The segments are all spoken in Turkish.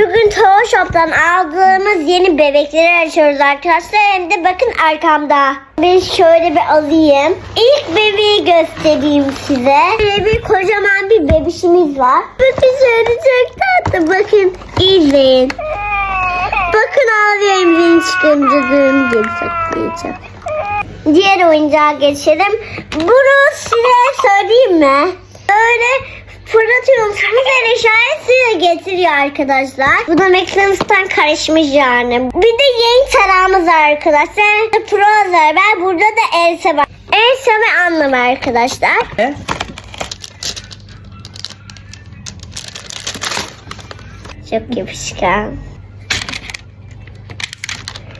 Bugün Toho Shop'tan aldığımız yeni bebekleri açıyoruz arkadaşlar. Hem de bakın arkamda. Ben şöyle bir alayım. İlk bebeği göstereyim size. Böyle bir kocaman bir bebişimiz var. Bakın şöyle çok tatlı. Bakın izleyin. Bakın ağlıyor emzini çıkınca durun geri saklayacağım. Diğer oyuncağa geçelim. Bunu size söyleyeyim mi? Böyle fırlatıyorum. Sonra eşyayı size getiriyor arkadaşlar. Bu da McDonald's'tan karışmış yani. Bir de yeni tarağımız var arkadaşlar. Prozer var. Burada da Elsa var. Elsa ve Anna var arkadaşlar. Ne? Çok yapışkan.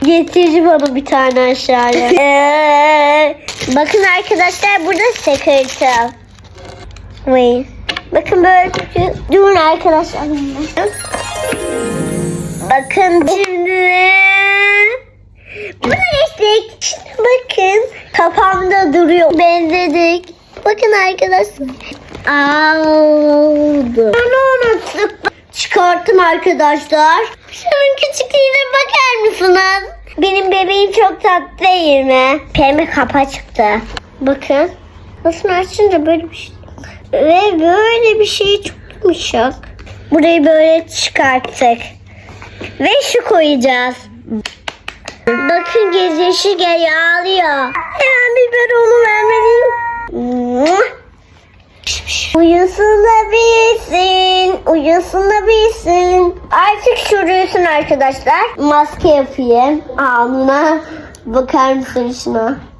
Getirdi bana bir tane aşağıya. Ee, bakın arkadaşlar burada sekreter. Wait. Bakın böyle tutuyor. Durun arkadaşlar. Bakın şimdi. Bunu geçtik. Bakın. Kafamda duruyor. Benzedik. Bakın arkadaşlar. Aldı. Onu unuttuk. Çıkarttım arkadaşlar. Şunun küçüklüğüne bakar mısınız? Benim bebeğim çok tatlı değil mi? Pembe kapa çıktı. Bakın. Nasıl açınca böyle bir şey. Ve böyle bir şey çok. Burayı böyle çıkarttık. Ve şu koyacağız. Bakın gözyaşı geliyor ağlıyor. Hemen biberonu vermeliyim. Uyusun da bilsin, uyusun da bilsin. Artık şuruyusun arkadaşlar. Maske yapayım. Alnına bakar mısın şuna?